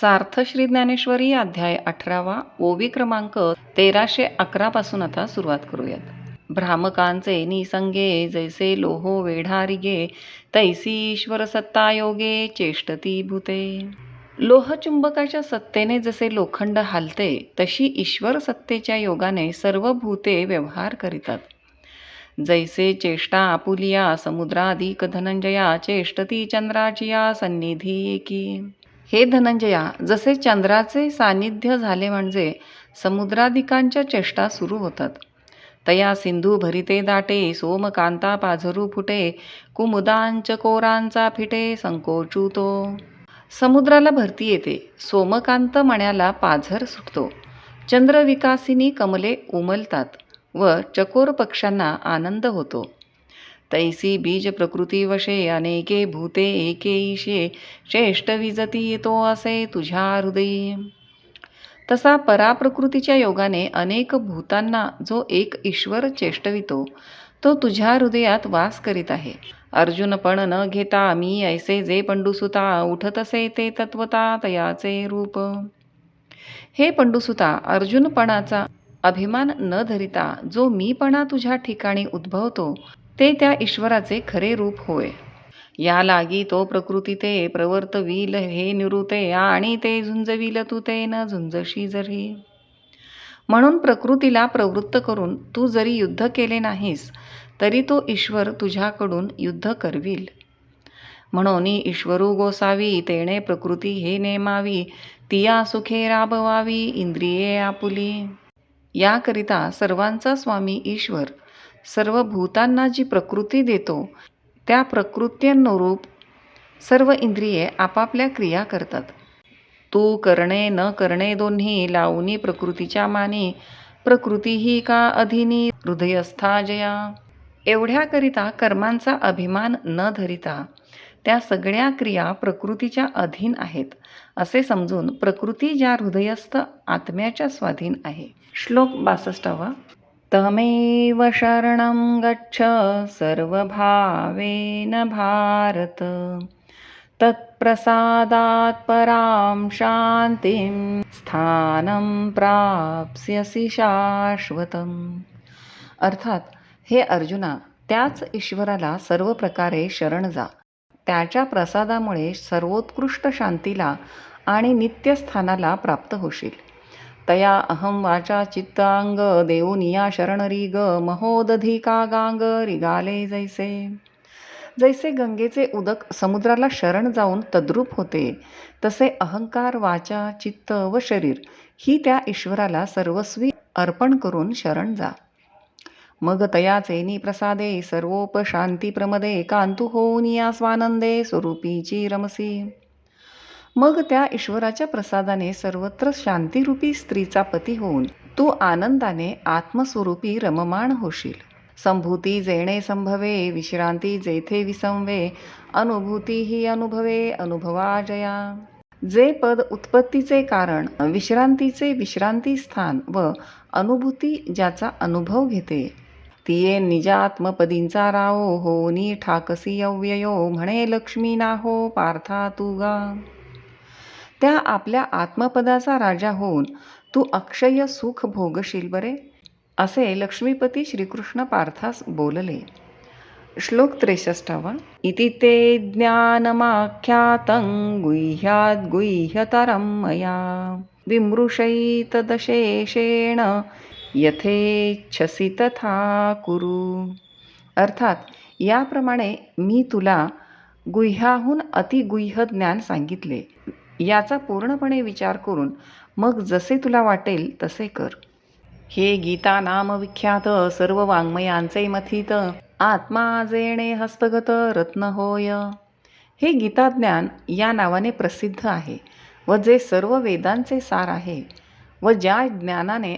सार्थ श्री ज्ञानेश्वरी अध्याय अठरावा ओवी क्रमांक तेराशे अकरापासून आता सुरुवात करूयात. भ्रामकांचे निसंगे जैसे लोहो वेढारिगे तैसी ईश्वर सत्ता योगे चेष्टती भूते. लोहचुंबकाच्या सत्तेने जसे लोखंड हालते तशी ईश्वर सत्तेच्या योगाने सर्व भूते व्यवहार करीतात. जैसे चेष्टा आपुलिया समुद्राधिक धनंजया चेष्टती चंद्राचिया सन्निधी एकी. हे धनंजया जसे चंद्राचे सानिध्य झाले म्हणजे समुद्राधिकांच्या चेष्टा सुरू होतात. तया सिंधू भरिते दाटे सोमकांता पाझरू फुटे कुमुदांच कोरांचा फिटे संकोचू तो. समुद्राला भरती येते. सोमकांत मण्याला पाझर सुटतो. चंद्रविकासिनी कमले उमलतात व चकोर पक्ष्यांना आनंद होतो. तैसी बीज प्रकृती वशे अनेके भूते एके ईशे चेष्ट विजती येतो असे तुझ्या हृदयी. तसा पराप्रकृतीच्या योगाने अनेक भूतांना जो एक ईश्वर चेष्टवितो तो तुझ्या हृदयात वास करीत आहे. अर्जुन पण न घेता मी ऐसे जे पंडुसुता उठतसे ते तत्वता तयाचे रूप. हे पंडुसुता अर्जुनपणाचा अभिमान न धरिता जो मीपणा तुझ्या ठिकाणी उद्भवतो ते त्या ईश्वराचे खरे रूप होय. या लागी तो प्रकृती ते प्रवर्तविल हे निरुते आणि ते झुंजविल तू ते न झुंजशी जरी. म्हणून प्रकृतीला प्रवृत्त करून तू जरी युद्ध केले नाहीस तरी तो ईश्वर तुझ्याकडून युद्ध करविल. म्हणून ईश्वरू गोसावी तेणे प्रकृती हे नेमावी तिया सुखे राबवावी इंद्रिये आपुली. याकरिता सर्वांचा स्वामी ईश्वर सर्व भूतांना जी प्रकृती देतो त्या प्रकृत्यनुरूप सर्व इंद्रिये आपापल्या क्रिया करतात. तू करणे न करणे दोन्ही लावणी प्रकृतीच्या मानी प्रकृती ही का अधिनी हृदयस्था जया? एवढ्याकरिता कर्मांचा अभिमान न धरिता त्या सगळ्या क्रिया प्रकृतीच्या अधीन आहेत असे समजून प्रकृती ज्या हृदयस्थ आत्म्याच्या स्वाधीन आहे. श्लोक बासष्टावा. तमेव शरणं गच्छ सर्वभावेन भारत। तत्प्रसादात् परां शान्तिं स्थानं प्राप्स्यसि शाश्वतम्। अर्थात हे अर्जुना त्याच ईश्वराला सर्व प्रकारे शरण जा. त्याच्या प्रसादामुळे सर्वोत्कृष्ट शांतीला आणि नित्यस्थानाला प्राप्त होशील. तया अहं वाचा चित्तांग देऊनिया या शरणरी महोदधिका गांग रिगाले जैसे। जैसे गंगेचे उदक समुद्राला शरण जाऊन तद्रूप होते तसे अहंकार वाचा चित्त व शरीर ही त्या ईश्वराला सर्वस्वी अर्पण करून शरण जा। मग तयाचेनी प्रसादे सर्वोपशांती प्रमदे कांतू होऊनिया स्वानंदे स्वरूपीची रमसी मग त्या ईश्वराच्या प्रसादाने सर्वत्र शांतिरूपी स्त्रीचा पती होऊन तू आनंदाने आत्मस्वरूपी रममाण होशील. संभूती जेणे संभवे विश्रांती जेथे विसंवे अनुभूती ही अनुभवे अनुभवा जया. जे पद उत्पत्तीचे कारण विश्रांतीचे विश्रांती स्थान व अनुभूती ज्याचा अनुभव घेते तिये निजात्मपदींचा राओ होनी ठाकसी अव्ययो म्हणे लक्ष्मी नाहो पार्था तुगा त्या आपल्या आत्मपदाचा राजा होऊन तू अक्षय सुख भोगशील बरे? असे लक्ष्मीपती श्रीकृष्ण पार्थास बोलले. श्लोक त्रेसष्टावा. इति ते ज्ञानमाख्यातं गुह्याद् गुह्यतरं मया। विमृशैतदशेषेण यथेच्छसि तथा कुरु। अर्थात याप्रमाणे मी तुला गुह्याहून अतिगुह्य ज्ञान सांगितले. याचा पूर्णपणे विचार करून मग जसे तुला वाटेल तसे कर. हे गीता नाम विख्यात सर्व वाङ्मयांचे मथित. आत्मा जेणे हस्तगत रत्न होय. हे गीताज्ञान या नावाने प्रसिद्ध आहे व जे सर्व वेदांचे सार आहे व ज्या ज्ञानाने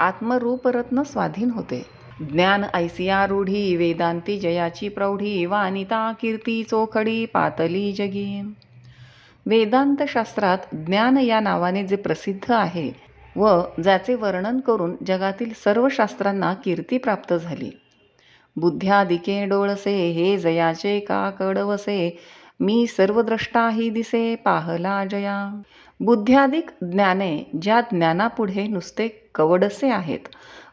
आत्मरूपरत्न स्वाधीन होते. ज्ञान ऐसिया रूढी वेदांती जयाची प्रौढी वानिता कीर्ती चोखडी पातली जगी. वेदांत शास्त्रात ज्ञान या नावाने जे प्रसिद्ध आहे व ज्याचे वर्णन करून जगातील सर्व शास्त्रांना कीर्ती प्राप्त झाली. बुद्ध्यादिके डोळसे हे जयाचे का कडवसे मी सर्वद्रष्टाही दिसे पाहला जया. बुद्ध्यादिक ज्ञाने ज्या ज्ञानापुढे नुसते कवडसे आहेत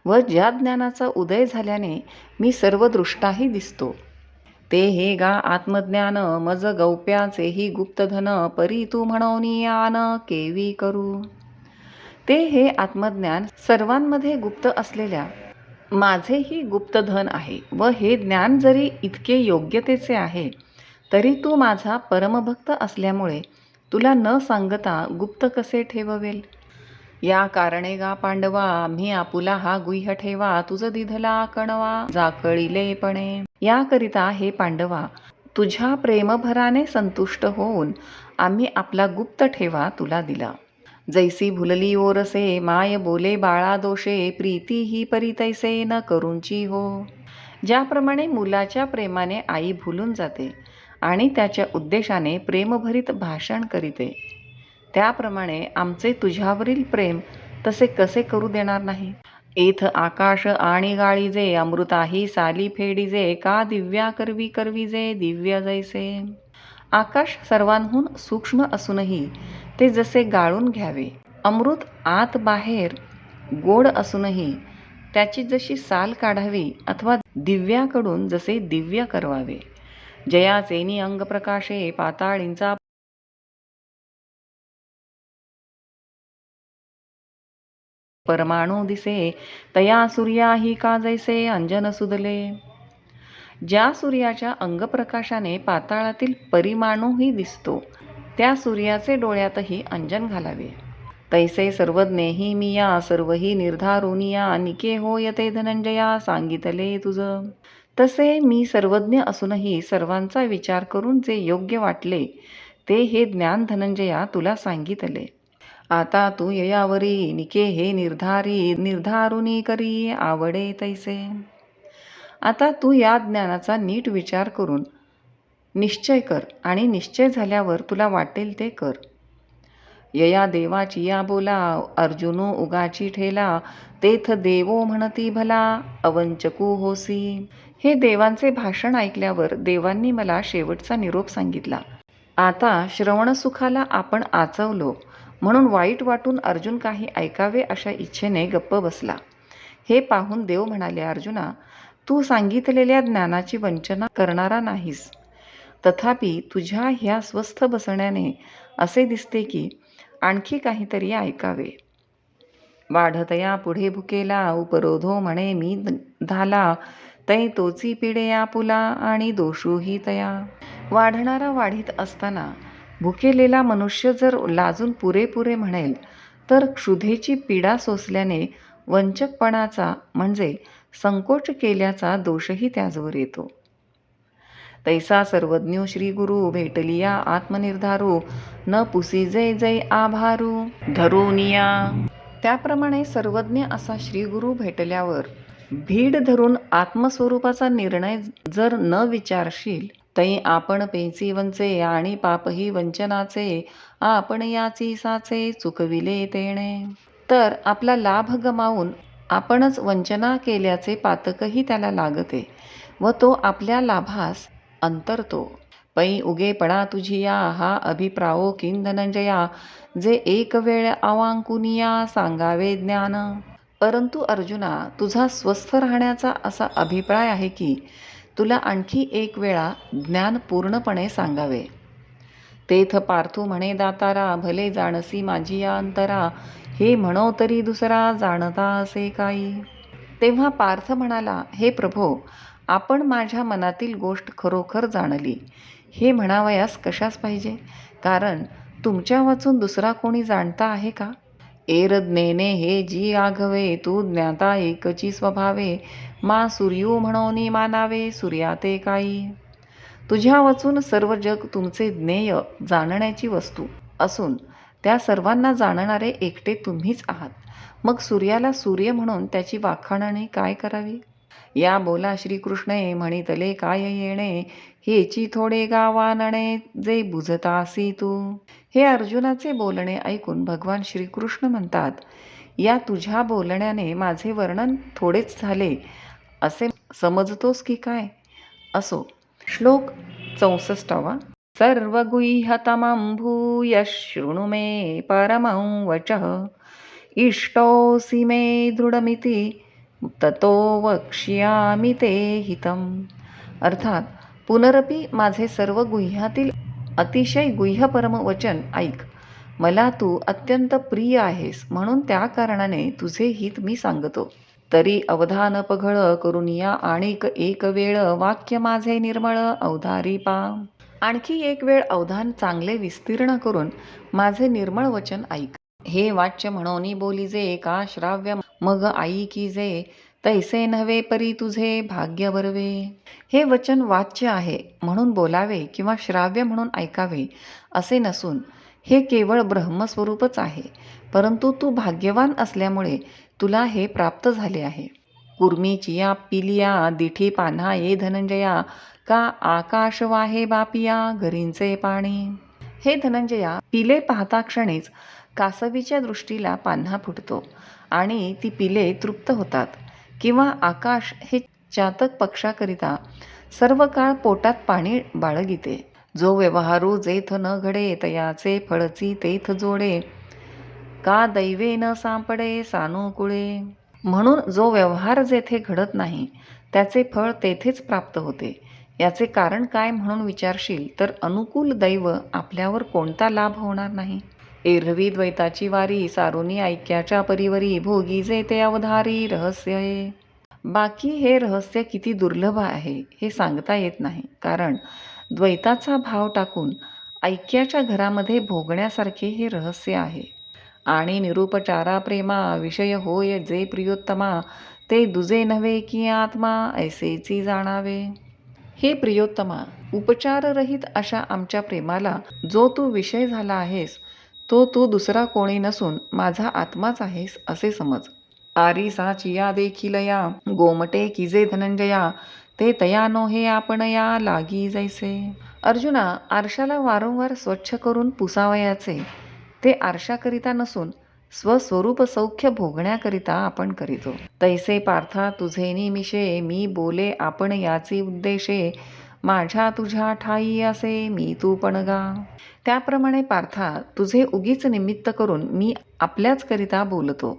व ज्या ज्ञानाचा उदय झाल्याने मी सर्वदृष्टाही दिसतो. ते हे गा आत्मज्ञान मज गौप्याचेही गुप्तधन परी तू म्हणून केवी करू. ते हे आत्मज्ञान सर्वांमध्ये गुप्त असलेल्या माझेही गुप्तधन आहे व हे ज्ञान जरी इतके योग्यतेचे आहे तरी तू माझा परमभक्त असल्यामुळे तुला न सांगता गुप्त कसे ठेववेल? या कारणे गा पांडवा आम्ही आपुला हा गुह्य ठेवा तुझ दिधला कणवा जाकळीलेपणे याकरिता हे पांडवा तुझ्या प्रेमभराने संतुष्ट होऊन आम्ही आपला गुप्त ठेवा तुला दिला. जैसी भुलली ओरसे माय बोले बाळा दोषे प्रीती ही परितैसे न करूंची हो. ज्याप्रमाणे मुलाच्या प्रेमाने आई भुलून जाते आणि त्याच्या उद्देशाने प्रेमभरीत भाषण करीते. त्याप्रमाणे आमचे तुझ्यावरील प्रेम तसे कसे करू देणार नाही? एथ आकाश आणि गाळीजे अमृताही साली फेडीजे का दिव्या करवी करवीजे दिव्य जैसे? आकाश सर्वांहून सूक्ष्म असूनही ते जसे गाळून घ्यावे. अमृत आत बाहेर गोड असूनही त्याची जशी साल काढावी अथवा दिव्याकडून जसे दिव्य करवावे. जयाचेनी अंगप्रकाशे पाताळींचा परमाणू दिसे तया सूर्याही का जैसे अंजन सुदले. ज्या सूर्याच्या अंगप्रकाशाने पाताळातील परिमाणूही दिसतो त्या सूर्याचे डोळ्यातही अंजन घालावे. तैसे सर्वज्ञेही मिया सर्वही निर्धारुनिया निके होयते धनंजया सांगितले तुझ. तसे मी सर्वज्ञ असूनही सर्वांचा विचार करून जे योग्य वाटले ते हे ज्ञान धनंजया तुला सांगितले. आता तू ययावरी निके हे निर्धारी निर्धारुनी करी आवडे तैसे. आता तू या ज्ञानाचा नीट विचार करून निश्चय कर आणि निश्चय झाल्यावर तुला वाटेल ते कर. यया देवाची या बोला अर्जुनो उगाची ठेला तेथ देवो म्हणती भला अवंचकू होसी. हे देवांचे भाषण ऐकल्यावर देवांनी मला शेवटचा निरोप सांगितला. आता श्रवणसुखाला आपण आचवलो. म्हणून वाईट वाटून अर्जुन काही ऐकावे अशा इच्छेने गप्प बसला. हे पाहून देव म्हणाले अर्जुना तू सांगितलेल्या ज्ञानाची वंचना करणारा नाहीस. तथापि तुझ्या ह्या स्वस्थ बसण्याने असे दिसते की आणखी काहीतरी ऐकावे. वाढतया पुढे भुकेला उपरोधो म्हणे मी धाला तै तोची पिढे पुला आणि दोषूही तया. वाढणारा वाढीत असताना भुकेलेला मनुष्य जर लाजून पुरेपुरे म्हणेल तर क्षुधेची पीडा सोसल्याने वंचकपणाचा म्हणजे संकोच केल्याचा दोषही त्याचवर येतो. तैसा सर्वज्ञ श्री गुरु भेटलिया आत्मनिर्धारू न पुसी जय जय आभारू धरुनिया त्याप्रमाणे सर्वज्ञ असा श्री गुरु भेटल्यावर भीड धरून आत्मस्वरूपाचा निर्णय जर न विचारशील तै आपण पेची वंचे आणि पापही वंचनाचे आपण याची साचे चुकविले तेणे. तर आपला लाभ गमावून आपणच वंचना केल्याचे पातकही त्याला लागते व तो आपल्या लाभास अंतरतो. पै उगेपणा तुझिया हा अभिप्राओ किन धनंजया जे एक वेळ अवांकुनिया सांगावे ज्ञान. परंतु अर्जुना तुझा स्वस्थ राहण्याचा असा अभिप्राय आहे की तुला आणखी एक वेळा ज्ञान पूर्णपणे सांगावे. तेथ पार्थू म्हणे दातारा भले जाणसी माझी या अंतरा हे म्हणो तरी दुसरा जाणता असे काही. तेव्हा पार्थ म्हणाला हे प्रभो आपण माझ्या मनातील गोष्ट खरोखर जाणली. हे म्हणावयास कशास पाहिजे? कारण तुमच्या वाचून दुसरा कोणी जाणता आहे का? एरज्ञेने हे जी आघवे तू ज्ञाता एकची स्वभावे. मा सूर्यू म्हणून मानावे सूर्याते काही तुझ्या वाचून सर्व जग तुमचे ज्ञेय जाणण्याची वस्तू असून त्या सर्वांना जाणणारे एकटे तुम्हीच आहात. मग सूर्याला सूर्य म्हणून त्याची वाखाणाने काय करावी? या बोला श्रीकृष्णे म्हणितले काय येणे? हेची थोडे गावानणे जे बुजतासी तू. हे अर्जुनाचे बोलणे ऐकून भगवान श्रीकृष्ण म्हणतात या तुझ्या बोलण्याने माझे वर्णन थोडेच झाले असे समजतोस की काय? असो. श्लोक चौसष्टावा. सर्व भूयः शृणु मे परमं वचः। इष्टोऽसि मे दृढमिती ततो वक्ष्यामि ते हितम। अर्थात पुनरपी माझे सर्व गुह्यातील अतिशय गुह्यपरम वचन ऐक. मला तू अत्यंत प्रिय आहेस म्हणून त्या कारणाने तुझे हित मी सांगतो. तरी अवधान पघळ करून या आणिक एक वेळ वाक्य माझे निर्मळ अवधारी पा. आणखी एक वेळ अवधान चांगले विस्तीर्ण करून माझे निर्मळ वचन ऐक. हे वाच्य म्हणोनी बोलीजे का श्राव्य मग आई की जे तैसे नव्हे परी तुझे भाग्य बरवे. हे वचन वाच्य आहे म्हणून बोलावे किंवा श्राव्य म्हणून ऐकावे असे नसून हे केवळ ब्रह्मस्वरूपच आहे परंतु तू भाग्यवान असल्यामुळे तुला हे प्राप्त झाले आहे. कुर्मीचिया पिलिया दिठी पान्हा ये धनंजया का आकाश वाहे बापिया घरींचे पाणी. हे धनंजया पिले पाहता क्षणीच कासवीच्या दृष्टीला पान्हा फुटतो आणि ती पिले तृप्त होतात. किंवा आकाश हे चातक पक्षाकरिता सर्व काळ पोटात पाणी बाळगिते. जो व्यवहारू जेथ न घडे तयाचे फळची तेथ जोडे. का दैवे न सापडे सानुकुळे म्हणून जो व्यवहार जेथे घडत नाही त्याचे फळ तेथेच प्राप्त होते. याचे कारण काय म्हणून विचारशील तर अनुकूल दैव आपल्यावर कोणता लाभ होणार नाही? एरवी द्वैताची वारी सारुनी ऐक्याच्या परिवरी भोगी जे ते अवधारी रहस्य आहे बाकी हे रहस्य किती दुर्लभ आहे हे सांगता येत नाही. कारण द्वैताचा भाव टाकून ऐक्याच्या घरामध्ये भोगण्यासारखे हे रहस्य आहे. आणि निरुपचारा प्रेमा विषय होय जे प्रियोत्तमा ते दुजे नव्हे की आत्मा ऐसेची जाणावे. हे प्रियोत्तमा उपचाररहित अशा आमच्या प्रेमाला जो तू विषय झाला आहेस तो तू दुसरा कोणी नसून माझा आत्माच आहेस असे समज. आरिसा चिया देखील या गोमटे किजे धनंजया ते तयानो हे आपण या लागी जायचे अर्जुना आरशाला वारंवार स्वच्छ करून पुसावयाचे. ते आरशाकरिता नसून स्वस्वरूप सौख्य भोगण्याकरिता आपण करीतो. तैसे पार्था तुझे निमिषे मी बोले आपण याचे उद्देशे. माझ्या तुझ्या ठाई असे मी तू पण गा. त्याप्रमाणे पार्था तुझे उगीच निमित्त करून मी आपल्याच करिता बोलतो.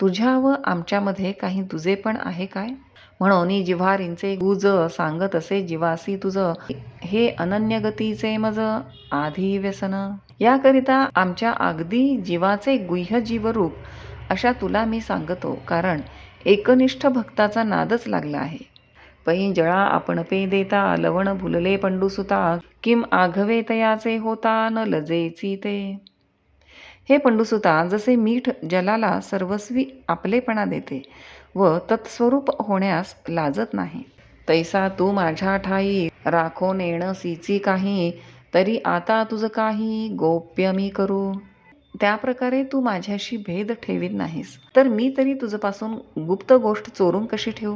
तुझ्या व आमच्यामध्ये काही तुझे पण आहे काय? म्हणून जिव्हारींचे गुज सांगत असे जिवासी तुझ. हे अनन्यगतीचे मज आधी व्यसन. याकरिता आमच्या अगदी जीवाचे गुह्य जीवरूप अशा तुला मी सांगतो कारण एकनिष्ठ भक्ताचा नादच लागला आहे. पै जळा आपण पे देता लवण भुलले पंडुसुता किम आघवे तयाचे होता न लजेची ते. हे पंडुसुता जसे मीठ जलाला सर्वस्वी आपलेपणा देते व तत्स्वरूप होण्यास लाजत नाही. तैसा तू माझ्या ठाई राखो नेणं सीची काही तरी आता तुझं काही गोप्य मी करू. त्याप्रकारे तू माझ्याशी भेद ठेवीत नाहीस. तर मी तरी तुझपासून गुप्त गोष्ट चोरून कशी ठेवू?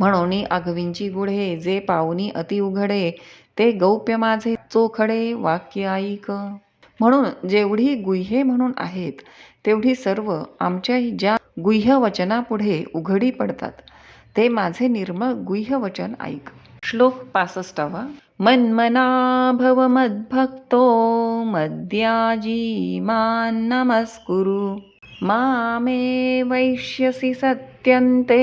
म्हणून आघवींची गुढे जे पाहुनी अति उघडे ते गौप्य माझे चोखडे वाक्य ऐक. म्हणून जेवढी गुह्ये म्हणून आहेत तेवढी सर्व आमच्या ज्या गुह्य वचनापुढे उघडी पडतात ते माझे निर्मळ गुह्य वचन ऐक. श्लोक पासष्टावा. मन्मना भव मद्भक्तो मद्याजी मान नमस्कुरु मामे वैश्यसि सत्यन्ते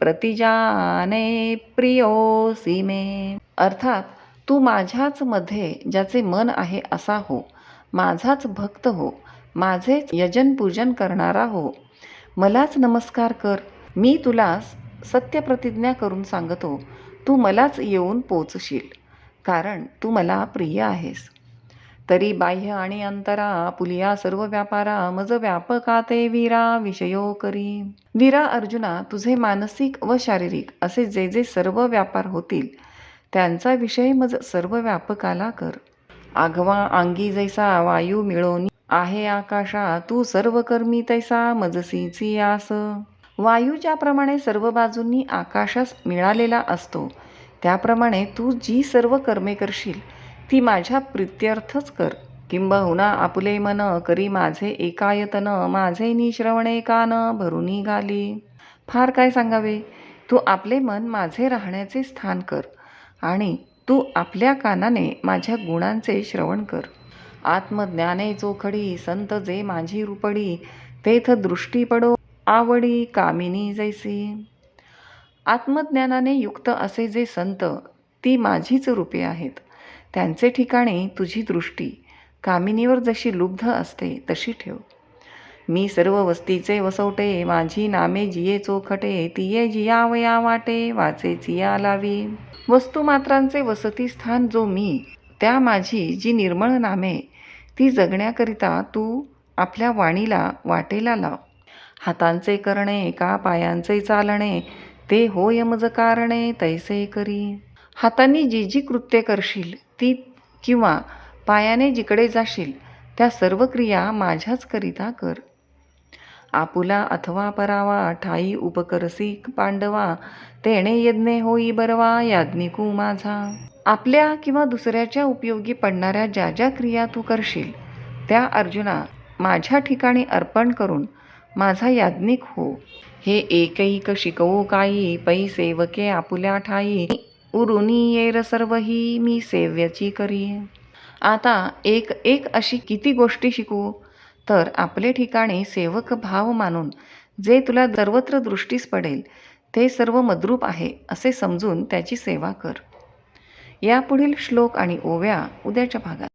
प्रतिजाने प्रियोसि मे। अर्थात तू माझ्याच मध्ये ज्याचे मन आहे असा हो माझाच भक्त हो माझेच यजन पूजन करणारा हो मलाच नमस्कार कर मी तुला सत्यप्रतिज्ञा करून सांगतो तू मलाच येऊन पोचशील. कारण तू मला प्रिय आहेस. तरी बाह्य आणि अंतरा पुलिया सर्व व्यापारा मज व्यापका ते वीरा विषयो करी वीरा अर्जुना तुझे मानसिक व शारीरिक असे जे जे सर्व व्यापार होतील त्यांचा विषय मज सर्व व्यापकाला कर. आघवा अंगी जैसा वायू मिळवणी आहे आकाशा तू सर्व कर्मी तैसा मजसीची आस. वायू ज्याप्रमाणे सर्व बाजूंनी आकाशास मिळालेला असतो. त्याप्रमाणे तू जी सर्व कर्मे करशील ती माझ्या प्रित्यर्थच कर. किंबहुना आपुले मन करी माझे एकायतन माझे निश्रवणे कान भरुनी घाली फार काय सांगावे? तू आपले मन माझे राहण्याचे स्थान कर आणि तू आपल्या कानाने माझ्या गुणांचे श्रवण कर. आत्मज्ञाने चोखडी संत जे माझी रुपडी तेथ दृष्टी पडो आवडी कामिनी जैसी. आत्मज्ञानाने युक्त असे जे संत ती माझीच रूपे आहेत. त्यांचे ठिकाणी तुझी दृष्टी. कामिनीवर जशी लुब्ध असते तशी ठेव. मी सर्व वस्तीचे वसवटे माझी नामे जिये चोखटे तिये जियावया वाटे वाचे चिया लावी. वस्तुमात्रांचे वसतिस्थान जो मी त्या माझी जी निर्मळ नामे ती जगण्याकरिता तू आपल्या वाणीला वाटेला लाव. हातांचे करणे का पायांचे चालणे ते होय मज कारणे तैसे करी. हातांनी जी जी कृत्ये करशील ती किंवा पायाने जिकडे जाशील त्या सर्व क्रिया माझ्याच करिता कर. आपुला अथवा परावा ठाई उपकरसी पांडवा तेणे यज्ञे होई बरवा याज्ञिकू माझा. आपल्या किंवा दुसऱ्याच्या उपयोगी पडणाऱ्या ज्या ज्या क्रिया तू करशील त्या अर्जुना माझ्या ठिकाणी अर्पण करून माझा याज्ञिक हो. हे एकैक शिकवू काही? पै सेवके आपुल्या ठाई. उरुनी येर सर्वही मी सेव्याची करी. आता एक एक अशी किती गोष्टी शिकू? तर आपले ठिकाणी सेवक भाव मानून जे तुला सर्वत्र दृष्टीस पडेल ते सर्व मद्रूप आहे असे समजून त्याची सेवा कर. यापुढील श्लोक आणि ओव्या उद्याच्या भागात.